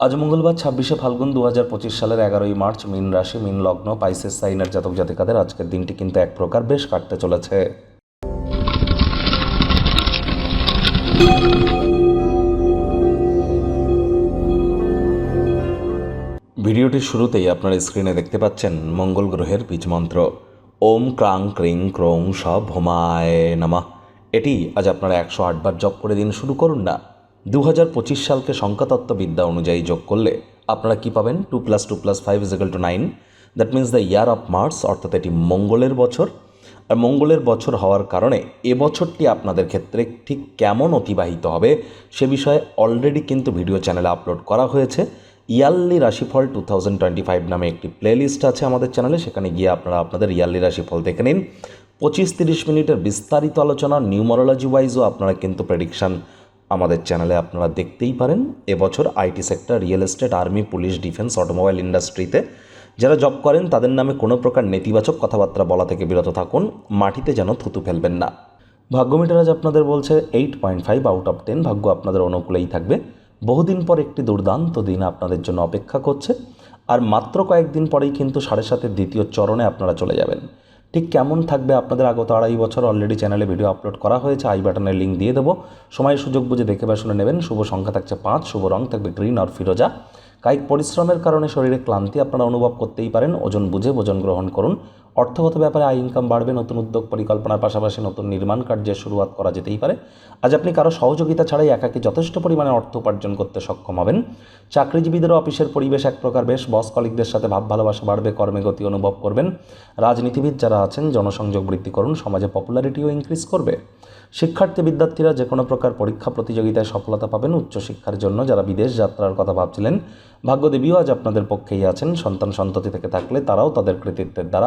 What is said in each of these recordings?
আজ মঙ্গলবার ছাব্বিশে ফাল্গুন দু হাজার পঁচিশ সালের এগারোই মার্চ মিন রাশি, মিন লগ্ন, পাইসেস সাইনের জাতক জাতিকাদের আজকের দিনটি কিন্তু এক প্রকার বেশ কাটতে চলেছে। ভিডিওটির শুরুতেই আপনারা স্ক্রিনে দেখতে পাচ্ছেন মঙ্গল গ্রহের বীজ মন্ত্র। ওম ক্রাং ক্রিং ক্রৌং স ভোমায় নামা। এটি আজ আপনারা একশো আটবার জপ করে দিন শুরু করুন না। দু হাজার পঁচিশ সালকে সংখ্যাতত্ত্ববিদ্যা অনুযায়ী যোগ করলে আপনারা কি পাবেন? Two plus two plus five equal to nine. That means the year of Mars অর্থাৎ এটি মঙ্গলের বছর। আর মঙ্গলের বছর হওয়ার কারণে এ বছরটি আপনাদের ক্ষেত্রে ঠিক কেমন অতিবাহিত হবে সে বিষয়ে অলরেডি কিন্তু ভিডিও চ্যানেলে আপলোড করা হয়েছে। ইয়ারলি রাশিফল টু থাউজেন্ড টোয়েন্টি ফাইভ নামে একটি প্লেলিস্ট আছে আমাদের চ্যানেলে, সেখানে গিয়ে আপনারা আপনাদের ইয়ারলি রাশিফল দেখে নিন। পঁচিশ তিরিশ মিনিটের বিস্তারিত আলোচনা নিউমারোলজি ওয়াইজও আপনারা কিন্তু প্রেডিকশান আমাদের চ্যানেলে আপনারা দেখতেই পারেন, এবছর IT sector, real estate, army, police, defence, automobile ইন্ডাস্ট্রিতে যারা জব করেন, তাদের নামে কোনো প্রকার নেতিবাচক কথাবার্তা বলা থেকে বিরত থাকুন, মাটিতে যেন থুতু ফেলবেন না। ভাগ্যমিটার আজ আপনাদের বলছে, eight point five out of ten ভাগ্য আপনাদের অনুকূলেই থাকবে। বহুদিন পর একটি দুর্দান্ত দিন আপনাদের জন্য অপেক্ষা করছে, আর মাত্র কয়েকদিন পরেই কিন্তু সাড়ে সাতের দ্বিতীয় চরণে আপনারা চলে যাবেন। ঠিক কেমন থাকবে আপনাদের আগত আড়াই বছর? অলরেডি চ্যানেলে ভিডিও আপলোড করা হয়েছে আই বাটনের লিঙ্ক দিয়ে দেবো। সময় সুযোগ বুঝে দেখে বা শুনে নেবেন। শুভ সংখ্যা থাকছে পাঁচ, শুভ রং থাকবে গ্রিন আর ফিরোজা। কায়িক পরিশ্রমের কারণে শরীরে ক্লান্তি আপনারা অনুভব করতেই পারেন। ওজন বুঝে, ওজন গ্রহণ করুন। অর্থগত ব্যাপারে আয় ইনকাম বাড়বে, নতুন উদ্যোগ পরিকল্পনার পাশাপাশি নতুন নির্মাণ কার্যের শুরুয়াত করা যেতেই পারে। আজ আপনি কারও সহযোগিতা ছাড়াই একাকি যথেষ্ট পরিমাণে অর্থ উপার্জন করতে সক্ষম হবেন। চাকরিজীবীদেরও অফিসের পরিবেশ এক প্রকার বেশ, বস কলিকদের সাথে ভাব ভালোবাসা বাড়বে, কর্মে গতি অনুভব করবেন। রাজনীতিবিদ যারা আছেন, জনসংযোগ বৃদ্ধি করুন, সমাজে পপুলারিটিও ইনক্রিজ করবে। শিক্ষার্থী বিদ্যার্থীরা যে কোনো প্রকার পরীক্ষা প্রতিযোগিতায় সফলতা পাবেন উচ্চশিক্ষার জন্য। যারা বিদেশ যাত্রার কথা ভাবছিলেন, ভাগ্যদেবীও আজ আপনাদের পক্ষেই আছেন। সন্তান সন্ততি থেকে থাকলে তারাও তাদের কৃতিত্বের দ্বারা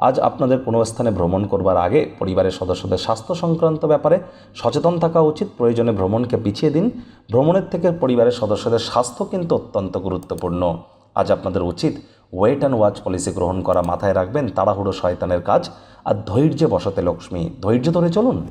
আজ আপনাদের কোনো স্থানে ভ্রমণ করবার আগে পরিবারের সদস্যদের স্বাস্থ্য সংক্রান্ত ব্যাপারে সচেতন থাকা উচিত। প্রয়োজনে ভ্রমণকে পিছিয়ে দিন। ভ্রমণের থেকে পরিবারের সদস্যদের স্বাস্থ্য কিন্তু অত্যন্ত গুরুত্বপূর্ণ। আজ আপনাদের উচিত ওয়েট অ্যান্ড ওয়াচ পলিসি গ্রহণ করা মাথায় রাখবেন। তাড়াহুড়ো শয়তানের কাজ। আর ধৈর্যে বসাতে লক্ষ্মী, ধৈর্য ধরে চলুন।